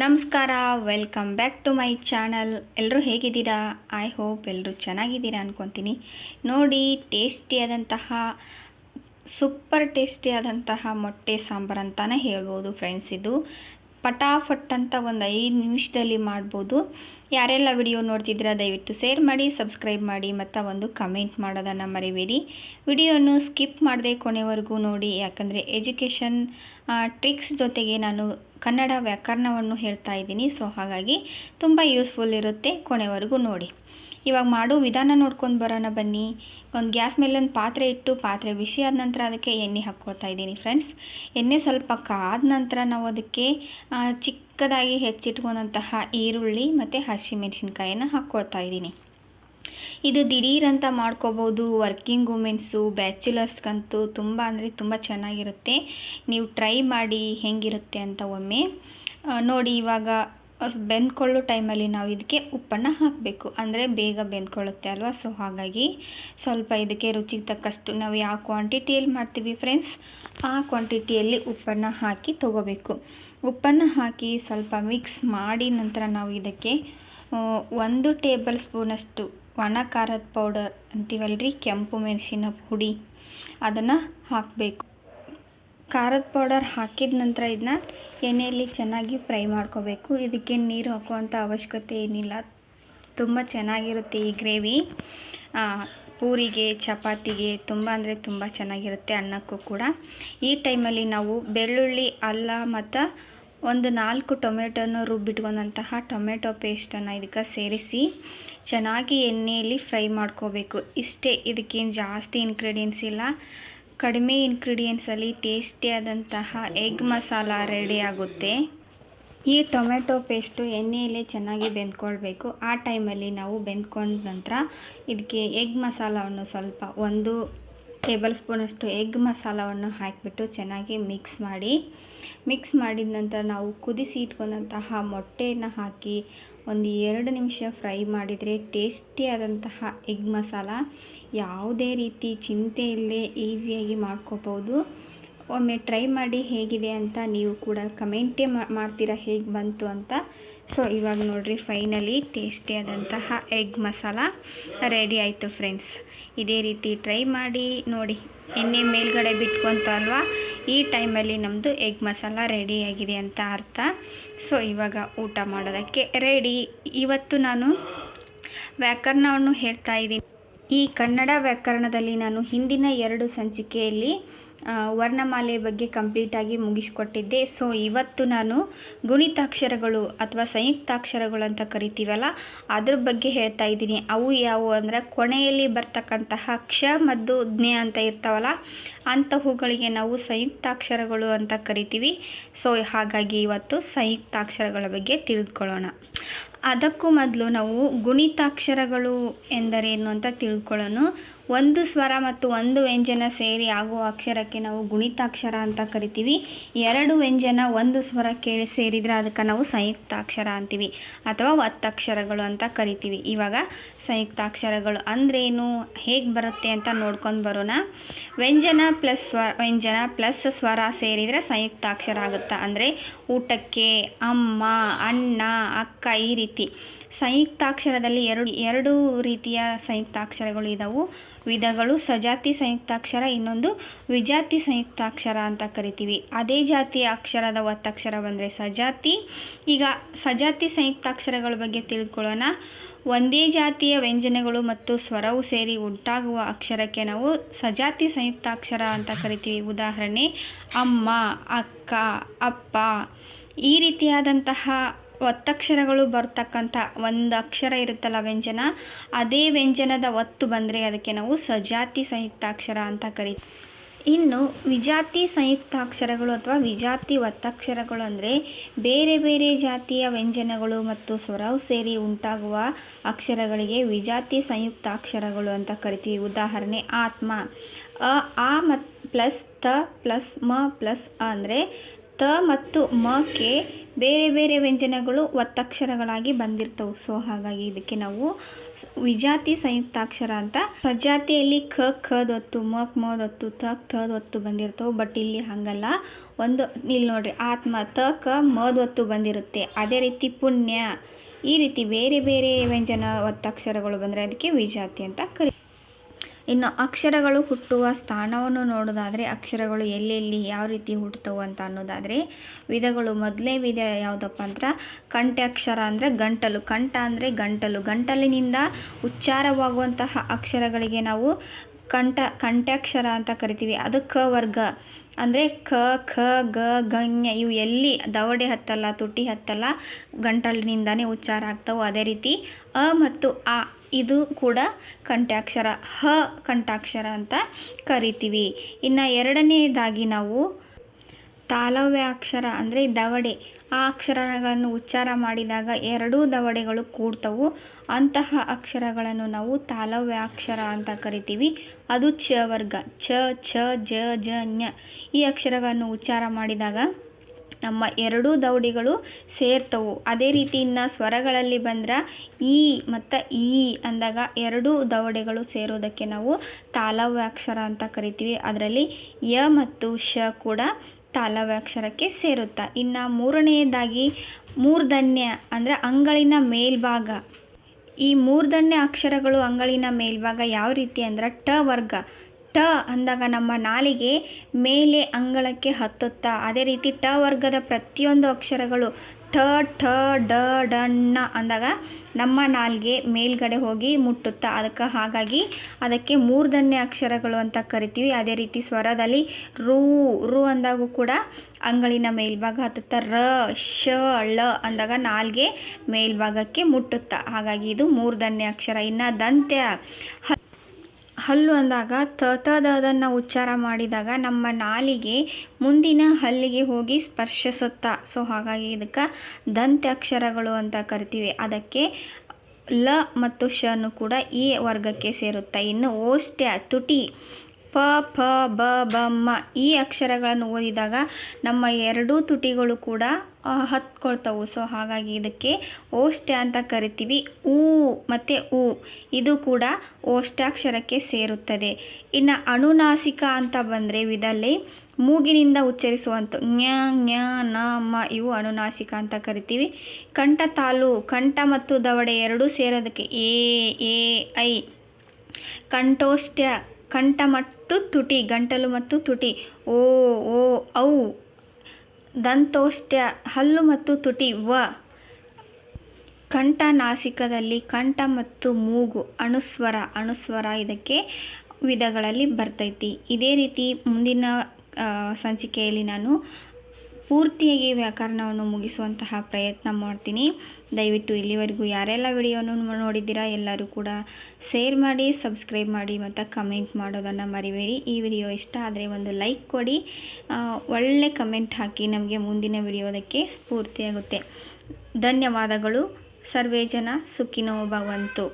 ನಮಸ್ಕಾರ welcome back to my channel ಎಲ್ಲರೂ ಹೇಗಿದ್ದೀರಾ? ಐ ಹೋಪ್ ಎಲ್ಲರೂ ಚೆನ್ನಾಗಿದ್ದೀರಾ ಅಂದ್ಕೊತೀನಿ ನೋಡಿ ಟೇಸ್ಟಿಯಾದಂತಹ ಸೂಪರ್ ಟೇಸ್ಟಿಯಾದಂತಹ ಮೊಟ್ಟೆ ಸಾಂಬಾರು ಅಂತಲೇ ಹೇಳ್ಬೋದು ಫ್ರೆಂಡ್ಸ್ ಇದು. ಪಟಾಫಟ್ ಅಂತ ಒಂದು ಐದು ನಿಮಿಷದಲ್ಲಿ ಮಾಡ್ಬೋದು. ಯಾರೆಲ್ಲ ವಿಡಿಯೋ ನೋಡ್ತಿದ್ದೀರಾ, ದಯವಿಟ್ಟು ಶೇರ್ ಮಾಡಿ, ಸಬ್ಸ್ಕ್ರೈಬ್ ಮಾಡಿ, ಮತ್ತು ಒಂದು ಕಮೆಂಟ್ ಮಾಡೋದನ್ನು ಮರಿಬೇಡಿ. ವಿಡಿಯೋನು ಸ್ಕಿಪ್ ಮಾಡದೆ ಕೊನೆವರೆಗೂ ನೋಡಿ, ಯಾಕಂದರೆ ಎಜುಕೇಷನ್ ಟ್ರಿಕ್ಸ್ ಜೊತೆಗೆ ನಾನು ಕನ್ನಡ ವ್ಯಾಕರಣವನ್ನು ಹೇಳ್ತಾ ಇದ್ದೀನಿ, ಸೊ ಹಾಗಾಗಿ ತುಂಬ ಯೂಸ್ಫುಲ್ ಇರುತ್ತೆ ಕೊನೆವರೆಗೂ ನೋಡಿ. ಇವಾಗ ಮಾಡೋ ವಿಧಾನ ನೋಡ್ಕೊಂಡು ಬರೋಣ ಬನ್ನಿ. ಒಂದು ಗ್ಯಾಸ್ ಮೇಲೆ ಒಂದು ಪಾತ್ರೆ ಇಟ್ಟು ಪಾತ್ರೆ ಬಿಸಿ ಆದ ನಂತರ ಅದಕ್ಕೆ ಎಣ್ಣೆ ಹಾಕ್ಕೊಳ್ತಾ ಇದ್ದೀನಿ ಫ್ರೆಂಡ್ಸ್ ಎಣ್ಣೆ ಸ್ವಲ್ಪ ಕಾದ ನಂತರ ನಾವು ಅದಕ್ಕೆ ಚಿಕ್ಕದಾಗಿ ಹೆಚ್ಚಿಟ್ಕೊಂಡಂತಹ ಈರುಳ್ಳಿ ಮತ್ತು ಹಸಿಮೆಣಸಿನ್ಕಾಯಿನ ಹಾಕ್ಕೊಳ್ತಾ ಇದ್ದೀನಿ. ಇದು ದಿಢೀರಂತ ಅಂತ ಮಾಡ್ಕೋಬೋದು. ವರ್ಕಿಂಗ್ ವುಮೆನ್ಸು ಬ್ಯಾಚುಲರ್ಸ್ಗಂತೂ ತುಂಬ ಅಂದರೆ ತುಂಬ ಚೆನ್ನಾಗಿರುತ್ತೆ. ನೀವು ಟ್ರೈ ಮಾಡಿ ಹೆಂಗಿರುತ್ತೆ ಅಂತ ಒಮ್ಮೆ ನೋಡಿ ಇವಾಗ ಬೆಂದ್ಕೊಳ್ಳೋ ಟೈಮಲ್ಲಿ ನಾವು ಇದಕ್ಕೆ ಉಪ್ಪನ್ನು ಹಾಕಬೇಕು. ಅಂದರೆ ಬೇಗ ಬೆಂದ್ಕೊಳ್ಳುತ್ತೆ ಅಲ್ವಾ? ಸೊ ಹಾಗಾಗಿ ಸ್ವಲ್ಪ ಇದಕ್ಕೆ ರುಚಿಗೆ ತಕ್ಕಷ್ಟು ನಾವು ಯಾವ ಕ್ವಾಂಟಿಟಿಯಲ್ಲಿ ಮಾಡ್ತೀವಿ ಫ್ರೆಂಡ್ಸ್ ಆ ಕ್ವಾಂಟಿಟಿಯಲ್ಲಿ ಉಪ್ಪನ್ನು ಹಾಕಿ ತಗೋಬೇಕು. ಉಪ್ಪನ್ನು ಹಾಕಿ ಸ್ವಲ್ಪ ಮಿಕ್ಸ್ ಮಾಡಿ ನಂತರ ನಾವು ಇದಕ್ಕೆ ಒಂದು ಟೇಬಲ್ ಸ್ಪೂನಷ್ಟು ಒಣ ಖಾರದ ಪೌಡರ್ ಅಂತೀವಲ್ರಿ? ಕೆಂಪು ಮೆಣಸಿನ ಪುಡಿ ಅದನ್ನು ಹಾಕಬೇಕು. ಖಾರದ ಪೌಡರ್ ಹಾಕಿದ ನಂತರ ಇದನ್ನ ಎಣ್ಣೆಯಲ್ಲಿ ಚೆನ್ನಾಗಿ ಫ್ರೈ ಮಾಡ್ಕೋಬೇಕು. ಇದಕ್ಕೆ ನೀರು ಹಾಕುವಂಥ ಅವಶ್ಯಕತೆ ಏನಿಲ್ಲ. ತುಂಬ ಚೆನ್ನಾಗಿರುತ್ತೆ ಈ ಗ್ರೇವಿ. ಪೂರಿಗೆ, ಚಪಾತಿಗೆ ತುಂಬ ಅಂದರೆ ತುಂಬ ಚೆನ್ನಾಗಿರುತ್ತೆ ಅನ್ನಕ್ಕೂ ಕೂಡ. ಈ ಟೈಮಲ್ಲಿ ನಾವು ಬೆಳ್ಳುಳ್ಳಿ, ಅಲ್ಲ ಮತ್ತು ಒಂದು ನಾಲ್ಕು ಟೊಮೆಟೊನ ರುಬ್ಬಿಟ್ಕೊಂಡಂತಹ ಟೊಮೆಟೊ ಪೇಸ್ಟನ್ನು ಇದಕ್ಕೆ ಸೇರಿಸಿ ಚೆನ್ನಾಗಿ ಎಣ್ಣೆಯಲ್ಲಿ ಫ್ರೈ ಮಾಡ್ಕೋಬೇಕು. ಇಷ್ಟೇ, ಇದಕ್ಕೇನು ಜಾಸ್ತಿ ಇನ್ಗ್ರೀಡಿಯೆಂಟ್ಸ್ ಇಲ್ಲ. ಕಡಿಮೆ ಇನ್ಗ್ರೀಡಿಯೆಂಟ್ಸಲ್ಲಿ ಟೇಸ್ಟಿಯಾದಂತಹ ಎಗ್ ಮಸಾಲ ರೆಡಿ ಆಗುತ್ತೆ. ಈ ಟೊಮೆಟೊ ಪೇಸ್ಟು ಎಣ್ಣೆಯಲ್ಲೇ ಚೆನ್ನಾಗಿ ಬೆಂದ್ಕೊಳ್ಬೇಕು. ಆ ಟೈಮಲ್ಲಿ ನಾವು ಬೆಂದ್ಕೊಂಡ ನಂತರ ಇದಕ್ಕೆ ಎಗ್ ಮಸಾಲವನ್ನು ಸ್ವಲ್ಪ ಒಂದು ಟೇಬಲ್ ಸ್ಪೂನಷ್ಟು ಎಗ್ ಮಸಾಲವನ್ನು ಹಾಕಿಬಿಟ್ಟು ಚೆನ್ನಾಗಿ ಮಿಕ್ಸ್ ಮಾಡಿ. ಮಿಕ್ಸ್ ಮಾಡಿದ ನಂತರ ನಾವು ಕುದಿಸಿ ಇಟ್ಕೊಂಡಂತಹ ಮೊಟ್ಟೆಯನ್ನು ಹಾಕಿ ಒಂದು ಎರಡು ನಿಮಿಷ ಫ್ರೈ ಮಾಡಿದರೆ ಟೇಸ್ಟಿಯಾದಂತಹ ಎಗ್ ಮಸಾಲ ಯಾವುದೇ ರೀತಿ ಚಿಂತೆ ಇಲ್ಲದೆ ಈಸಿಯಾಗಿ ಮಾಡ್ಕೋಬೋದು. ಒಮ್ಮೆ ಟ್ರೈ ಮಾಡಿ ಹೇಗಿದೆ ಅಂತ ನೀವು ಕೂಡ ಕಮೆಂಟೇ ಮಾಡ್ತೀರಾ ಹೇಗೆ ಬಂತು ಅಂತ. ಸೊ, ಇವಾಗ ನೋಡಿರಿ ಫೈನಲಿ ಟೇಸ್ಟಿಯಾದಂತಹ ಎಗ್ ಮಸಾಲ ರೆಡಿ ಆಯಿತು ಫ್ರೆಂಡ್ಸ್. ಇದೇ ರೀತಿ ಟ್ರೈ ಮಾಡಿ ನೋಡಿ. ಎಣ್ಣೆ ಮೇಲ್ಗಡೆ ಬಿಟ್ಕೊತ ಅಲ್ವಾ? ಈ ಟೈಮಲ್ಲಿ ನಮ್ಮದು ಎಗ್ ಮಸಾಲ ರೆಡಿಯಾಗಿದೆ ಅಂತ ಅರ್ಥ. ಸೊ ಇವಾಗ ಊಟ ಮಾಡೋದಕ್ಕೆ ರೆಡಿ ಇವತ್ತು ನಾನು ವ್ಯಾಕರಣವನ್ನು ಹೇಳ್ತಾ ಇದ್ದೀನಿ. ಈ ಕನ್ನಡ ವ್ಯಾಕರಣದಲ್ಲಿ ನಾನು ಹಿಂದಿನ ಎರಡು ಸಂಚಿಕೆಯಲ್ಲಿ ವರ್ಣಮಾಲೆ ಬಗ್ಗೆ ಕಂಪ್ಲೀಟಾಗಿ ಮುಗಿಸ್ಕೊಟ್ಟಿದ್ದೆ. ಸೊ ಇವತ್ತು ನಾನು ಗುಣಿತಾಕ್ಷರಗಳು ಅಥವಾ ಸಂಯುಕ್ತಾಕ್ಷರಗಳು ಅಂತ ಕರಿತೀವಲ್ಲ, ಅದ್ರ ಬಗ್ಗೆ ಹೇಳ್ತಾ ಇದ್ದೀನಿ. ಅವು ಯಾವುವು ಅಂದರೆ, ಕೊನೆಯಲ್ಲಿ ಬರ್ತಕ್ಕಂತಹ ಕ್ಷ ಮತ್ತು ಜ್ಞೆ ಅಂತ ಇರ್ತಾವಲ್ಲ ಅಂಥವುಗಳಿಗೆ ನಾವು ಸಂಯುಕ್ತಾಕ್ಷರಗಳು ಅಂತ ಕರಿತೀವಿ. ಸೊ ಹಾಗಾಗಿ ಇವತ್ತು ಸಂಯುಕ್ತಾಕ್ಷರಗಳ ಬಗ್ಗೆ ತಿಳಿದುಕೊಳ್ಳೋಣ. ಅದಕ್ಕೂ ಮೊದಲು ನಾವು ಗುಣಿತಾಕ್ಷರಗಳು ಎಂದರೇನು ಅಂತ ತಿಳ್ಕೊಳ್ಳೋಣ. ಒಂದು ಸ್ವರ ಮತ್ತು ಒಂದು ವ್ಯಂಜನ ಸೇರಿ ಆಗುವ ಅಕ್ಷರಕ್ಕೆ ನಾವು ಗುಣಿತಾಕ್ಷರ ಅಂತ ಕರಿತೀವಿ. ಎರಡು ವ್ಯಂಜನ ಒಂದು ಸ್ವರ ಕೇಳಿ ಸೇರಿದರೆ ಅದಕ್ಕೆ ನಾವು ಸಂಯುಕ್ತಾಕ್ಷರ ಅಂತೀವಿ ಅಥವಾ ಒತ್ತಕ್ಷರಗಳು ಅಂತ ಕರಿತೀವಿ. ಇವಾಗ ಸಂಯುಕ್ತಾಕ್ಷರಗಳು ಅಂದ್ರೇನು? ಹೇಗೆ ಬರುತ್ತೆ ಅಂತ ನೋಡ್ಕೊಂಡು ಬರೋಣ. ವ್ಯಂಜನ ಪ್ಲಸ್ ಸ್ವ, ವ್ಯಂಜನ ಪ್ಲಸ್ ಸ್ವರ ಸೇರಿದರೆ ಸಂಯುಕ್ತಾಕ್ಷರ ಆಗುತ್ತಾ? ಅಂದರೆ ಊಟಕ್ಕೆ ಅಮ್ಮ, ಅಣ್ಣ, ಅಕ್ಕ ಈ ರೀತಿ. ಸಂಯುಕ್ತಾಕ್ಷರದಲ್ಲಿ ಎರಡು ಎರಡು ರೀತಿಯ ಸಂಯುಕ್ತಾಕ್ಷರಗಳು ಇದ್ದಾವು ವಿಧಗಳು ಸಜಾತಿ ಸಂಯುಕ್ತಾಕ್ಷರ, ಇನ್ನೊಂದು ವಿಜಾತಿ ಸಂಯುಕ್ತಾಕ್ಷರ ಅಂತ ಕರಿತೀವಿ. ಅದೇ ಜಾತಿಯ ಅಕ್ಷರದ ಒತ್ತಕ್ಷರ ಬಂದರೆ ಸಜಾತಿ. ಈಗ ಸಜಾತಿ ಸಂಯುಕ್ತಾಕ್ಷರಗಳ ಬಗ್ಗೆ ತಿಳ್ಕೊಳ್ಳೋಣ. ಒಂದೇ ಜಾತಿಯ ವ್ಯಂಜನಗಳು ಮತ್ತು ಸ್ವರವು ಸೇರಿ ಉಂಟಾಗುವ ಅಕ್ಷರಕ್ಕೆ ನಾವು ಸಜಾತಿ ಸಂಯುಕ್ತಾಕ್ಷರ ಅಂತ ಕರಿತೀವಿ. ಉದಾಹರಣೆ, ಅಮ್ಮ, ಅಕ್ಕ, ಅಪ್ಪ ಈ ರೀತಿಯಾದಂತಹ ಒತ್ತಕ್ಷರಗಳು ಬರ್ತಕ್ಕಂಥ ಒಂದು ಅಕ್ಷರ ಇರುತ್ತಲ್ಲ ವ್ಯಂಜನ, ಅದೇ ವ್ಯಂಜನದ ಒತ್ತು ಬಂದರೆ ಅದಕ್ಕೆ ನಾವು ಸಜಾತಿ ಸಂಯುಕ್ತಾಕ್ಷರ ಅಂತ ಕರಿತೀವಿ. ಇನ್ನು ವಿಜಾತಿ ಸಂಯುಕ್ತಾಕ್ಷರಗಳು ಅಥವಾ ವಿಜಾತಿ ಒತ್ತಕ್ಷರಗಳು ಅಂದರೆ ಬೇರೆ ಬೇರೆ ಜಾತಿಯ ವ್ಯಂಜನಗಳು ಮತ್ತು ಸ್ವರವು ಸೇರಿ ಉಂಟಾಗುವ ಅಕ್ಷರಗಳಿಗೆ ವಿಜಾತಿ ಸಂಯುಕ್ತಾಕ್ಷರಗಳು ಅಂತ ಕರಿತೀವಿ. ಉದಾಹರಣೆ ಆತ್ಮ, ಅ, ಆ ಮತ್ತು ಪ್ಲಸ್, ತ, ಪ್ಲಸ್, ಮ, ಪ್ಲಸ್ ಅಂದರೆ ತ ಮತ್ತು ಮಕ್ಕೆ ಬೇರೆ ಬೇರೆ ವ್ಯಂಜನಗಳು ಒತ್ತಕ್ಷರಗಳಾಗಿ ಬಂದಿರ್ತವೆ. ಸೊ, ಹಾಗಾಗಿ ಇದಕ್ಕೆ ನಾವು ವಿಜಾತಿ ಸಂಯುಕ್ತಾಕ್ಷರ ಅಂತ. ಸಜಾತಿಯಲ್ಲಿ ಕ ಖದೊತ್ತು ಮಕ್ ಮದೊತ್ತು ತ ಥದೊತ್ತು ಬಂದಿರ್ತವೆ. ಬಟ್ ಇಲ್ಲಿ ಹಾಗಲ್ಲ. ಒಂದು, ಇಲ್ಲಿ ನೋಡ್ರಿ, ಆತ್ಮ, ತ, ಕ ಮದೊತ್ತು ಬಂದಿರುತ್ತೆ. ಅದೇ ರೀತಿ ಪುಣ್ಯ. ಈ ರೀತಿ ಬೇರೆ ಬೇರೆ ವ್ಯಂಜನ ಒತ್ತಕ್ಷರಗಳು ಬಂದರೆ ಅದಕ್ಕೆ ವಿಜಾತಿ ಅಂತ ಕರಿ. ಇನ್ನು ಅಕ್ಷರಗಳು ಹುಟ್ಟುವ ಸ್ಥಾನವನ್ನು ನೋಡೋದಾದರೆ ಅಕ್ಷರಗಳು ಎಲ್ಲೆಲ್ಲಿ ಯಾವ ರೀತಿ ಹುಟ್ಟುತ್ತವೆ ಅಂತ ಅನ್ನೋದಾದರೆ ವಿಧಗಳು ಮೊದಲೇ ವಿಧ ಯಾವುದಪ್ಪ ಅಂದ್ರೆ ಕಂಠ್ಯಾಕ್ಷರ ಅಂದರೆ ಗಂಟಲು. ಕಂಠ ಅಂದರೆ ಗಂಟಲು. ಗಂಟಲಿನಿಂದ ಉಚ್ಚಾರವಾಗುವಂತಹ ಅಕ್ಷರಗಳಿಗೆ ನಾವು ಕಂಠ ಕಂಠ್ಯಾಕ್ಷರ ಅಂತ ಕರಿತೀವಿ. ಅದು ಕ ವರ್ಗ. ಅಂದರೆ ಕ, ಖ, ಗ, ಗಣ್ಯ ಇವು ಎಲ್ಲಿ ದವಡೆ ಹತ್ತಲ್ಲ, ತುಟಿ ಹತ್ತಲ್ಲ ಗಂಟಲಿನಿಂದನೇ ಉಚ್ಚಾರ ಆಗ್ತವೆ. ಅದೇ ರೀತಿ ಅ ಮತ್ತು ಆ. ಇದು ಕೂಡ ಕಂಠ್ಯಾಕ್ಷರ ಹ ಕಂಠಾಕ್ಷರ ಅಂತ ಕರಿತೀವಿ. ಇನ್ನು ಎರಡನೇದಾಗಿ ನಾವು ತಾಲವ್ಯಾಕ್ಷರ ಅಂದರೆ ದವಡೆ, ಆ ಅಕ್ಷರಗಳನ್ನು ಉಚ್ಚಾರ ಮಾಡಿದಾಗ ಎರಡೂ ದವಡೆಗಳು ಕೂಡ್ತವು. ಅಂತಹ ಅಕ್ಷರಗಳನ್ನು ನಾವು ತಾಲವ್ಯಾಕ್ಷರ ಅಂತ ಕರಿತೀವಿ. ಅದು ಚ ವರ್ಗ ಛ ಛ, ಜ ಜ ಞ ಈ ಅಕ್ಷರಗಳನ್ನು ಉಚ್ಚಾರ ಮಾಡಿದಾಗ ನಮ್ಮ ಎರಡೂ ದೌಡಿಗಳು ಸೇರ್ತವು. ಅದೇ ರೀತಿ ಇನ್ನು ಸ್ವರಗಳಲ್ಲಿ ಬಂದ್ರೆ ಈ ಮತ್ತು ಈ ಅಂದಾಗ ಎರಡೂ ದವಡೆಗಳು ಸೇರೋದಕ್ಕೆ ನಾವು ತಾಲವ್ಯಾಕ್ಷರ ಅಂತ ಕರಿತೀವಿ. ಅದರಲ್ಲಿ ಯ ಮತ್ತು ಶ ಕೂಡ ತಾಲವ್ಯಾಕ್ಷರಕ್ಕೆ ಸೇರುತ್ತಾ. ಇನ್ನು ಮೂರನೆಯದಾಗಿ ಮೂರ್ಧನ್ಯ ಅಂದರೆ ಅಂಗಳಿನ ಮೇಲ್ಭಾಗ. ಈ ಮೂರ್ಧನ್ಯ ಅಕ್ಷರಗಳು ಅಂಗಳಿನ ಮೇಲ್ಭಾಗ ಯಾವ ರೀತಿ ಅಂದ್ರೆ ಟ ವರ್ಗ. ಟ ಅಂದಾಗ ನಮ್ಮ ನಾಲಿಗೆ ಮೇಲೆ ಅಂಗಳಕ್ಕೆ ಹತ್ತುತ್ತಾ. ಅದೇ ರೀತಿ ಟ ವರ್ಗದ ಪ್ರತಿಯೊಂದು ಅಕ್ಷರಗಳು ಠ ಠ, ಡ ಡ, ಣ ಅಂದಾಗ ನಮ್ಮ ನಾಲಿಗೆ ಮೇಲ್ಗಡೆ ಹೋಗಿ ಮುಟ್ಟುತ್ತಾ. ಅದಕ್ಕೆ ಹಾಗಾಗಿ ಅದಕ್ಕೆ ಮೂರ್ಧನ್ಯ ಅಕ್ಷರಗಳು ಅಂತ ಕರಿತೀವಿ. ಅದೇ ರೀತಿ ಸ್ವರದಲ್ಲಿ ರೂ, ರು ಅಂದಾಗೂ ಕೂಡ ಅಂಗಳಿನ ಮೇಲ್ಭಾಗ ಹತ್ತುತ್ತಾ. ರ, ಶ, ಳ ಅಂದಾಗ ನಾಲ್ಗೆ ಮೇಲ್ಭಾಗಕ್ಕೆ ಮುಟ್ಟುತ್ತಾ. ಹಾಗಾಗಿ ಇದು ಮೂರ್ಧನ್ಯ ಅಕ್ಷರ. ಇನ್ನು ದಂತ್ಯ ಹಲ್ಲು ಅಂದಾಗ ತ ತ ದ ದನ್ನು ಉಚ್ಚಾರ ಮಾಡಿದಾಗ ನಮ್ಮ ನಾಲಿಗೆ ಮುಂದಿನ ಹಲ್ಲಿಗೆ ಹೋಗಿ ಸ್ಪರ್ಶಿಸುತ್ತಾ ಸೊ, ಹಾಗಾಗಿ ಇದಕ್ಕೆ ದಂತ್ಯಾಕ್ಷರಗಳು ಅಂತ ಕರಿತೀವಿ. ಅದಕ್ಕೆ ಲ ಮತ್ತು ಶನು ಕೂಡ ಈ ವರ್ಗಕ್ಕೆ ಸೇರುತ್ತೆ. ಇನ್ನು ಓಷ್ಟ್ಯ ತುಟಿ ಪ ಪ, ಬ ಬ, ಮ ಈ ಅಕ್ಷರಗಳನ್ನು ಓದಿದಾಗ ನಮ್ಮ ಎರಡೂ ತುಟಿಗಳು ಕೂಡ ಹತ್ಕೊಳ್ತವು. ಸೊ ಹಾಗಾಗಿ ಇದಕ್ಕೆ ಓಷ್ಟೆ ಅಂತ ಕರಿತೀವಿ. ಊ ಮತ್ತು ಉ. ಇದು ಕೂಡ ಓಷ್ಟಾಕ್ಷರಕ್ಕೆ ಸೇರುತ್ತದೆ. ಇನ್ನು ಅನುನಾಸಿಕ ಅಂತ ಬಂದರೆ ವಿಧಲ್ಲಿ ಮೂಗಿನಿಂದ ಉಚ್ಚರಿಸುವಂಥ ಜ್ಞ ಜ್ಞ ನ, ಮ ಇವು ಅನುನಾಸಿಕ ಅಂತ ಕರಿತೀವಿ. ಕಂಠ ತಾಲು, ಕಂಠ ಮತ್ತು ದವಡೆ ಎರಡೂ ಸೇರೋದಕ್ಕೆ ಎ ಎ ಐ. ಕಂಠೋಷ್ಟ ಕಂಠ ಮತ್ತು ತುಟಿ, ಗಂಟಲು ಮತ್ತು ತುಟಿ. ಓ ಓ, ಔ, ದಂತೋಷ್ಟ್ಯ, ಹಲ್ಲು ಮತ್ತು ತುಟಿ, ವ. ಕಂಠ ನಾಸಿಕದಲ್ಲಿ ಕಂಠ ಮತ್ತು ಮೂಗು ಅನುಸ್ವರ ಅನುಸ್ವರ ಇದಕ್ಕೆ ವಿಧಗಳಲ್ಲಿ ಬರ್ತೈತಿ. ಇದೇ ರೀತಿ ಮುಂದಿನ ಸಂಚಿಕೆಯಲ್ಲಿ ನಾನು ಪೂರ್ತಿಯಾಗಿ ವ್ಯಾಕರಣವನ್ನು ಮುಗಿಸುವಂತಹ ಪ್ರಯತ್ನ ಮಾಡ್ತೀನಿ. ದಯವಿಟ್ಟು ಇಲ್ಲಿವರೆಗೂ ಯಾರೆಲ್ಲ ವಿಡಿಯೋನು ನೋಡಿದ್ದೀರಾ ಎಲ್ಲರೂ ಕೂಡ ಶೇರ್ ಮಾಡಿ, ಸಬ್ಸ್ಕ್ರೈಬ್ ಮಾಡಿ ಮತ್ತು ಕಮೆಂಟ್ ಮಾಡೋದನ್ನು ಮರಿಬೇಡಿ. ಈ ವಿಡಿಯೋ ಇಷ್ಟ ಆದರೆ ಒಂದು ಲೈಕ್ ಕೊಡಿ. ಒಳ್ಳೆ ಕಮೆಂಟ್ ಹಾಕಿ ನಮಗೆ ಮುಂದಿನ ವಿಡಿಯೋದಕ್ಕೆ ಸ್ಫೂರ್ತಿಯಾಗುತ್ತೆ. ಧನ್ಯವಾದಗಳು. ಸರ್ವೇ ಜನ ಸುಖಿನೋ ಭವಂತು.